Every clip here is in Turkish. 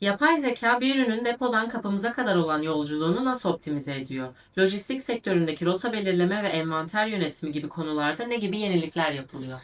Yapay zeka bir ürünün depodan kapımıza kadar olan yolculuğunu nasıl optimize ediyor? Lojistik sektöründeki rota belirleme ve envanter yönetimi gibi konularda ne gibi yenilikler yapılıyor?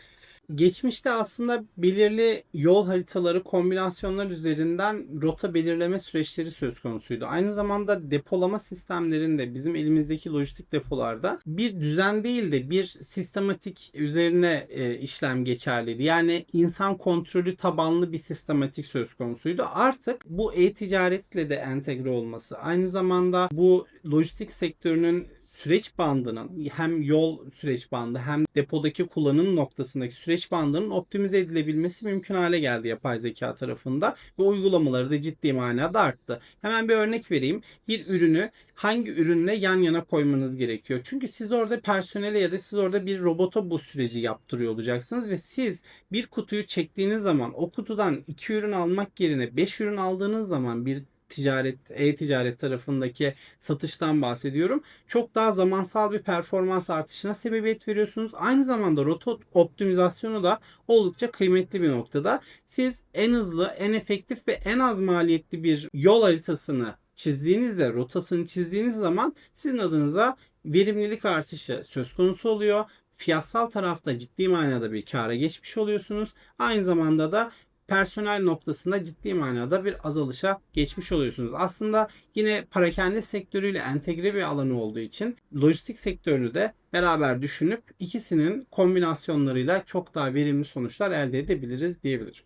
Geçmişte aslında belirli yol haritaları kombinasyonlar üzerinden rota belirleme süreçleri söz konusuydu. Aynı zamanda depolama sistemlerinde bizim elimizdeki lojistik depolarda bir düzen değil de bir sistematik üzerine e, işlem geçerliydi. Yani insan kontrolü tabanlı bir sistematik söz konusuydu. Artık bu e-ticaretle de entegre olması, aynı zamanda bu lojistik sektörünün süreç bandının hem yol süreç bandı hem depodaki kullanım noktasındaki süreç bandının optimize edilebilmesi mümkün hale geldi yapay zeka tarafında ve uygulamaları da ciddi manada arttı. Hemen bir örnek vereyim. Bir ürünü hangi ürünle yan yana koymanız gerekiyor? Çünkü siz orada personele ya da siz orada bir robota bu süreci yaptırıyor olacaksınız ve siz bir kutuyu çektiğiniz zaman o kutudan iki ürün almak yerine 5 ürün aldığınız zaman bir ticaret, e-ticaret tarafındaki satıştan bahsediyorum. Çok daha zamansal bir performans artışına sebebiyet veriyorsunuz. Aynı zamanda rota optimizasyonu da oldukça kıymetli bir noktada. Siz en hızlı, en efektif ve en az maliyetli bir yol haritasını çizdiğinizde, rotasını çizdiğiniz zaman sizin adınıza verimlilik artışı söz konusu oluyor. Fiyatsal tarafta ciddi manada bir kâra geçmiş oluyorsunuz. Aynı zamanda da personel noktasında ciddi manada bir azalışa geçmiş oluyorsunuz. Aslında yine parakende sektörüyle entegre bir alanı olduğu için lojistik sektörünü de beraber düşünüp ikisinin kombinasyonlarıyla çok daha verimli sonuçlar elde edebiliriz diyebilirim.